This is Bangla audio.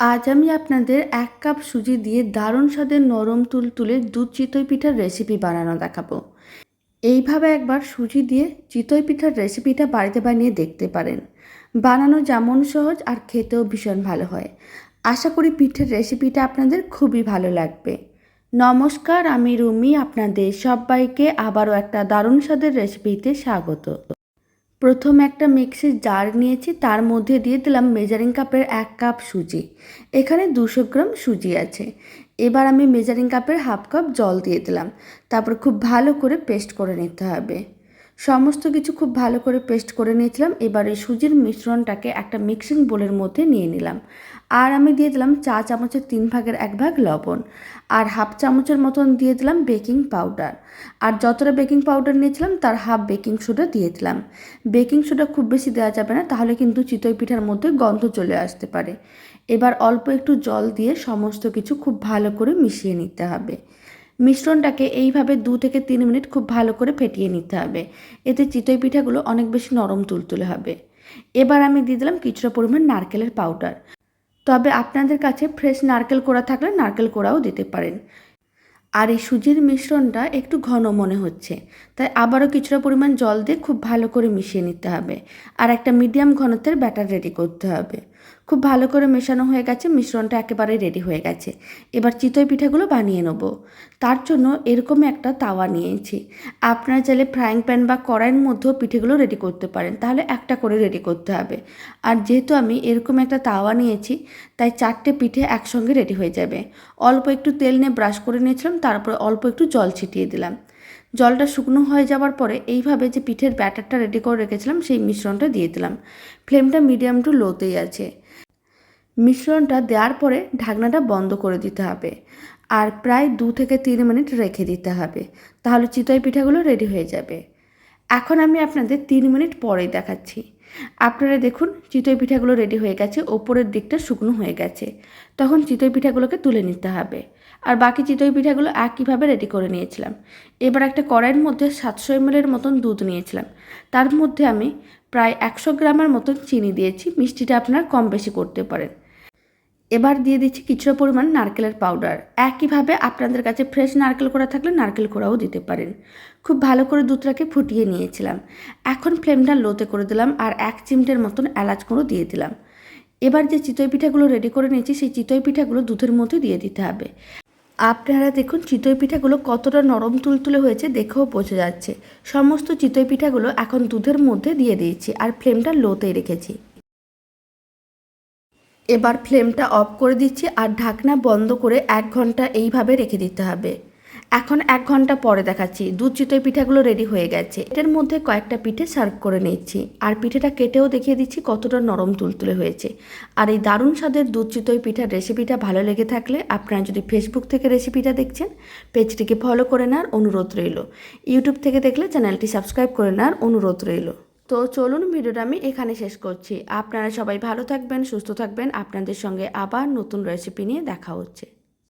আজ আমি আপনাদের এক কাপ সুজি দিয়ে দারুণ স্বাদের নরম তুলতুলে দুধ চিতই পিঠার রেসিপি বানানো দেখাবো। এইভাবে একবার সুজি দিয়ে চিতই পিঠার রেসিপিটা বাড়িতে বানিয়ে দেখতে পারেন। বানানো যেমন সহজ আর খেতেও ভীষণ ভালো হয়। আশা করি পিঠের রেসিপিটা আপনাদের খুবই ভালো লাগবে। নমস্কার, আমি রুমি, আপনাদের সবাইকে আবারও একটা দারুণ স্বাদের রেসিপিতে স্বাগত। প্রথম একটা মিক্সির জার নিয়েছি, তার মধ্যে দিয়ে দিলাম মেজারিং কাপের এক কাপ সুজি। এখানে দুশো গ্রাম সুজি আছে। এবার আমি মেজারিং কাপের হাফ কাপ জল দিয়ে দিলাম। তারপর খুব ভালো করে পেস্ট করে নিতে হবে। সমস্ত কিছু খুব ভালো করে পেস্ট করে নিয়েছিলাম। এবার এই সুজির মিশ্রণটাকে একটা মিক্সিং বোলের মধ্যে নিয়ে নিলাম। আর আমি দিয়ে দিলাম চা চামচের তিন ভাগের এক ভাগ লবণ আর হাফ চামচের মতন দিয়ে দিলাম বেকিং পাউডার। আর যতটা বেকিং পাউডার নিয়েছিলাম, তার হাফ বেকিং সোডা দিয়ে দিলাম। বেকিং সোডা খুব বেশি দেওয়া যাবে না, তাহলে কিন্তু চিতই পিঠার মধ্যে গন্ধ চলে আসতে পারে। এবার অল্প একটু জল দিয়ে সমস্ত কিছু খুব ভালো করে মিশিয়ে নিতে হবে। মিশ্রণটাকে এইভাবে দু থেকে তিন মিনিট খুব ভালো করে ফেটিয়ে নিতে হবে। এতে চিতই পিঠাগুলো অনেক বেশি নরম তুলতুলে হবে। এবার আমি দিয়ে দিলাম কিছুটা পরিমাণ নারকেলের পাউডার। তবে আপনাদের কাছে ফ্রেশ নারকেল কোড়া থাকলে নারকেল কোড়াও দিতে পারেন। আর এই সুজির মিশ্রণটা একটু ঘন মনে হচ্ছে, তাই আবারও কিছুটা পরিমাণ জল দিয়ে খুব ভালো করে মিশিয়ে নিতে হবে। আর একটা মিডিয়াম ঘনত্বের ব্যাটার রেডি করতে হবে। খুব ভালো করে মেশানো হয়ে গেছে, মিশ্রণটা একেবারে রেডি হয়ে গেছে। এবার চিতই পিঠাগুলো বানিয়ে নেব। তার জন্য এরকম একটা তাওয়া নিয়েছি। আপনারা চাইলে ফ্রাইং প্যান বা কড়াইয়ের মধ্যেও পিঠেগুলো রেডি করতে পারেন, তাহলে একটা করে রেডি করতে হবে। আর যেহেতু আমি এরকম একটা তাওয়া নিয়েছি, তাই চারটে পিঠে একসঙ্গে রেডি হয়ে যাবে। অল্প একটু তেল নিয়ে ব্রাশ করে নিয়েছিলাম, তারপরে অল্প একটু জল ছিটিয়ে দিলাম। জলটা শুকনো হয়ে যাওয়ার পরে এইভাবে যে পিঠের ব্যাটারটা রেডি করে রেখেছিলাম, সেই মিশ্রণটা দিয়ে দিলাম। ফ্লেমটা মিডিয়াম টু লোতেই আছে। মিশ্রণটা দেওয়ার পরে ঢাকনাটা বন্ধ করে দিতে হবে আর প্রায় দু থেকে তিন মিনিট রেখে দিতে হবে, তাহলে চিতই পিঠাগুলো রেডি হয়ে যাবে। এখন আমি আপনাদের তিন মিনিট পরেই দেখাচ্ছি। আপনারা দেখুন, চিতই পিঠাগুলো রেডি হয়ে গেছে, ওপরের দিকটা শুকনো হয়ে গেছে। তখন চিতই পিঠাগুলোকে তুলে নিতে হবে। আর বাকি চিতই পিঠাগুলো একইভাবে রেডি করে নিয়েছিলাম। এবার একটা কড়াইয়ের মধ্যে সাতশো এমএলের মতন দুধ নিয়েছিলাম। তার মধ্যে আমি প্রায় একশো গ্রামের মতন চিনি দিয়েছি, মিষ্টিটা আপনারা কম বেশি করতে পারেন। এবার দিয়ে দিচ্ছি কিছুটা পরিমাণ নারকেলের পাউডার একইভাবে আপনাদের কাছে ফ্রেশ নারকেল করা থাকলে নারকেল কোড়াও দিতে পারেন। খুব ভালো করে দুধটাকে ফুটিয়ে নিয়েছিলাম। এখন ফ্লেমটা লোতে করে দিলাম আর এক চিমটের মতন এলাচ গুঁড়ো দিয়ে দিলাম। এবার যে চিতই পিঠাগুলো রেডি করে নিয়েছি, সেই চিতই পিঠাগুলো দুধের মধ্যে দিয়ে দিতে হবে। আপনারা দেখুন, চিতই পিঠাগুলো কতটা নরম তুলতুলে হয়েছে দেখেও বোঝা যাচ্ছে। সমস্ত চিতই পিঠাগুলো এখন দুধের মধ্যে দিয়ে দিয়েছি আর ফ্লেমটা লোতেই রেখেছি। এবার ফ্লেমটা অফ করে দিচ্ছি আর ঢাকনা বন্ধ করে এক ঘণ্টা এইভাবে রেখে দিতে হবে। এখন এক ঘণ্টা পরে দেখাচ্ছি। দুধ চিতই পিঠাগুলো রেডি হয়ে গেছে। এটার মধ্যে কয়েকটা পিঠে সার্ভ করে নিচ্ছি। আর পিঠেটা কেটেও দেখিয়ে দিচ্ছি কতটা নরম তুলতুলে হয়েছে। আর এই দারুণ স্বাদের দুধ চিতই পিঠার রেসিপিটা ভালো লেগে থাকলে আপনারা যদি ফেসবুক থেকে রেসিপিটা দেখছেন, পেজটিকে ফলো করে নেওয়ার অনুরোধ রইল। ইউটিউব থেকে দেখলে চ্যানেলটি সাবস্ক্রাইব করে নেওয়ার অনুরোধ রইল। তো চলুন ভিডিওটা আমি এখানে শেষ করছি। আপনারা সবাই ভালো থাকবেন, সুস্থ থাকবেন। আপনাদের সঙ্গে আবার নতুন রেসিপি নিয়ে দেখা হচ্ছে।